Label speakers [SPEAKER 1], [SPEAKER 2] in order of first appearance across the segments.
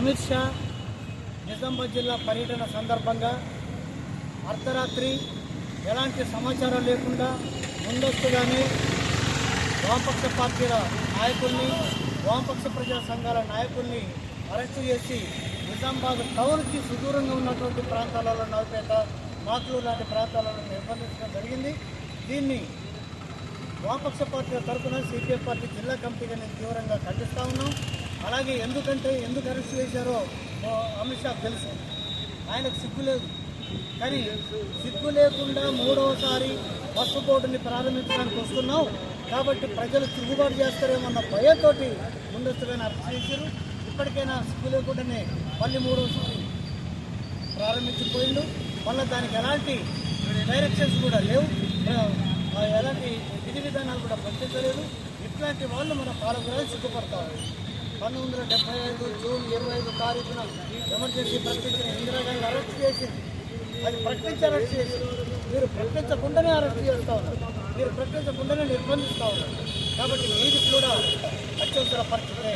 [SPEAKER 1] అమిత్ షా నిజాంబాద్ జిల్లా పర్యటన సందర్భంగా అర్ధరాత్రి ఎలాంటి సమాచారం లేకుండా ముందస్తుగానే వామపక్ష పార్టీల నాయకుల్ని వామపక్ష ప్రజా సంఘాల నాయకుల్ని అరెస్టు చేసి నిజామాబాద్ టౌన్కి సుదూరంగా ఉన్నటువంటి ప్రాంతాలలో నవపేట మాకులు లాంటి ప్రాంతాలలో నిర్బంధించడం జరిగింది. దీన్ని వామపక్ష పార్టీల తరఫున సిపిఐ పార్టీ జిల్లా కమిటీగా నేను తీవ్రంగా ఖండిస్తా ఉన్నాం. అలాగే ఎందుకంటే ఎందుకు అరెస్ట్ చేశారో అమిత్ షా తెలుసు. ఆయనకు సిగ్గు లేదు. కానీ సిగ్గు లేకుండా మూడవసారి బస్సు బోర్డుని ప్రారంభించడానికి వస్తున్నాం. కాబట్టి ప్రజలు తిరుగుబాటు చేస్తారేమన్న భయంతో ముందస్తుగానే అరెస్ట్ చేశారు. ఇప్పటికైనా సిగ్గు లేకుండానే మళ్ళీ మూడవసారి ప్రారంభించిపోయిండు. మళ్ళీ దానికి ఎలాంటి డైరెక్షన్స్ కూడా లేవు. ఎలాంటి విధి విధానాలు కూడా పట్టించలేదు ఇట్లాంటి వాళ్ళు మన పాలకురాలు సిగ్గుపడతారు. పంతొమ్మిది వందల డెబ్బై ఐదు జూన్ ఇరవై ఐదు తారీఖున ఎమర్జెన్సీ ప్రకటించిన ఇందిరాగాంధీ అరెస్ట్ చేసింది అది ప్రకటించి అరెస్ట్ చేసి మీరు ప్రకటించకుండానే అరెస్ట్ చేస్తూ ఉన్నారు. మీరు ప్రకటించకుండానే నిర్బంధిస్తూ ఉన్నారు. కాబట్టి మీది కూడా అత్యవసర పరిస్థితే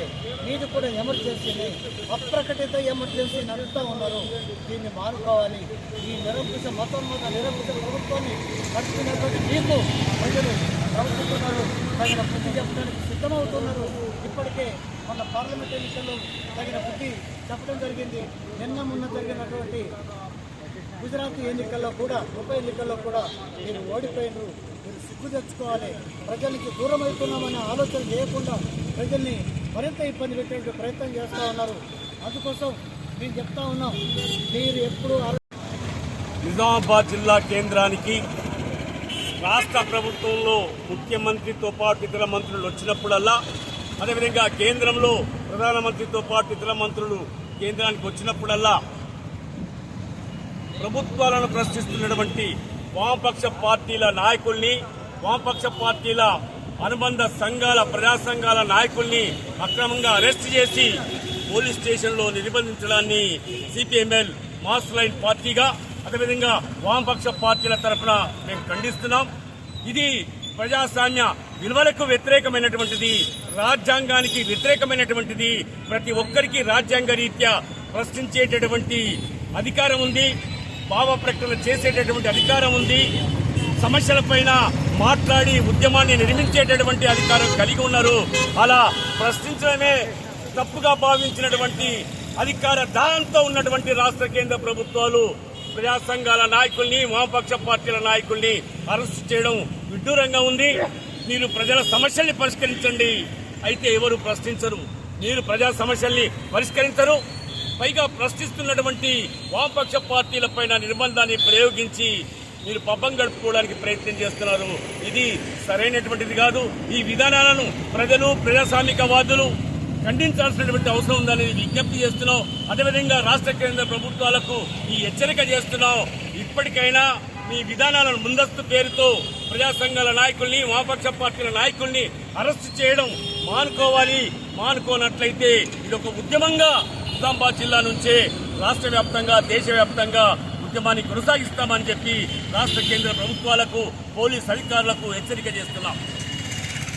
[SPEAKER 1] మీది కూడా ఎమర్జెన్సీని అప్రకటిత ఎమర్జెన్సీ నడుస్తూ ఉన్నారు. దీన్ని మానుకోవాలి. ఈ నిరంకుశ మతోన్మత నిరంకుశ ప్రభుత్వాన్ని నడుపుతున్నటువంటి మీకు ప్రజలు ప్రవర్తిస్తున్నారు. తగిన బుద్ధి చెప్పడానికి సిద్ధమవుతున్నారు. ఇప్పటికే మన పార్లమెంట్ ఎన్నికల్లో తగిన బుద్ధి చెప్పడం జరిగింది. నిన్న మొన్న జరిగినటువంటి గుజరాత్ ఎన్నికల్లో కూడా ఉప ఎన్నికల్లో కూడా మీరు ఓడిపోయినారు. మీరు సిగ్గు తెచ్చుకోవాలి. ప్రజలకి దూరం అవుతున్నామనే ఆలోచన చేయకుండా ప్రజల్ని మరింత ఇబ్బంది పెట్టేందుకు ప్రయత్నం చేస్తూ ఉన్నారు. అందుకోసం మేము చెప్తా ఉన్నాం. మీరు ఎప్పుడు
[SPEAKER 2] నిజామాబాద్ జిల్లా కేంద్రానికి రాష్ట్ర ప్రభుత్వంలో ముఖ్యమంత్రితో పాటు ఇతర మంత్రులు వచ్చినప్పుడల్లా అదేవిధంగా కేంద్రంలో ప్రధానమంత్రితో పాటు ఇతర మంత్రులు కేంద్రానికి వచ్చినప్పుడల్లా ప్రభుత్వాలను ప్రశ్నిస్తున్నటువంటి వామపక్ష పార్టీల నాయకుల్ని వామపక్ష పార్టీల అనుబంధ సంఘాల ప్రజా సంఘాల నాయకుల్ని అక్రమంగా అరెస్ట్ చేసి పోలీస్ స్టేషన్లో నిర్బంధించడాన్ని సిపిఎంఎల్ మాస్ లైన్ పార్టీగా అదేవిధంగా వామపక్ష పార్టీల తరఫున మేము ఖండిస్తున్నాం. ఇది ప్రజాస్వామ్య విలువలకు వ్యతిరేకమైనటువంటిది రాజ్యాంగానికి వ్యతిరేకమైనటువంటిది ప్రతి ఒక్కరికి రాజ్యాంగ రీత్యా ప్రశ్నించేటటువంటి అధికారం ఉంది భావ ప్రకటన చేసేటటువంటి అధికారం ఉంది సమస్యలపైన మాట్లాడి ఉద్యమాన్ని నిర్మించేటటువంటి అధికారం కలిగి ఉన్నారు. అలా ప్రశ్నించడమే తప్పుగా భావించినటువంటి అధికార దానంతో ఉన్నటువంటి రాష్ట్ర కేంద్ర ప్రభుత్వాలు ప్రజా సంఘాల నాయకుల్ని వామపక్ష పార్టీల నాయకుల్ని అరెస్ట్ చేయడం విడ్డూరంగా ఉంది. మీరు ప్రజల సమస్యల్ని పరిష్కరించండి. అయితే ఎవరు ప్రశ్నించరు? మీరు ప్రజా సమస్యల్ని పరిష్కరించరు. పైగా ప్రశ్నిస్తున్నటువంటి వామపక్ష పార్టీల పైన నిర్బంధాన్ని ప్రయోగించి మీరు పబ్బం గడుపుకోవడానికి ప్రయత్నం చేస్తున్నారు. ఇది సరైనటువంటిది కాదు. ఈ విధానాలను ప్రజలు ప్రజాస్వామికవాదులు ఖండించాల్సినటువంటి అవసరం ఉందని విజ్ఞప్తి చేస్తున్నాం అదేవిధంగా రాష్ట్ర కేంద్ర ప్రభుత్వాలకు ఈ హెచ్చరిక చేస్తున్నాం ఇప్పటికైనా మీ విధానాలను ముందస్తు పేరుతో ప్రజా సంఘాల నాయకుల్ని వామపక్ష పార్టీల నాయకుల్ని అరెస్టు చేయడం మానుకోవాలి. మానుకోనట్లయితే ఇది ఒక ఉద్యమంగా నిజామాబాద్ జిల్లా నుంచే రాష్ట్ర వ్యాప్తంగా దేశవ్యాప్తంగా ఉద్యమాన్ని కొనసాగిస్తామని చెప్పి రాష్ట్ర కేంద్ర ప్రభుత్వాలకు పోలీస్ అధికారులకు హెచ్చరిక చేస్తున్నాం.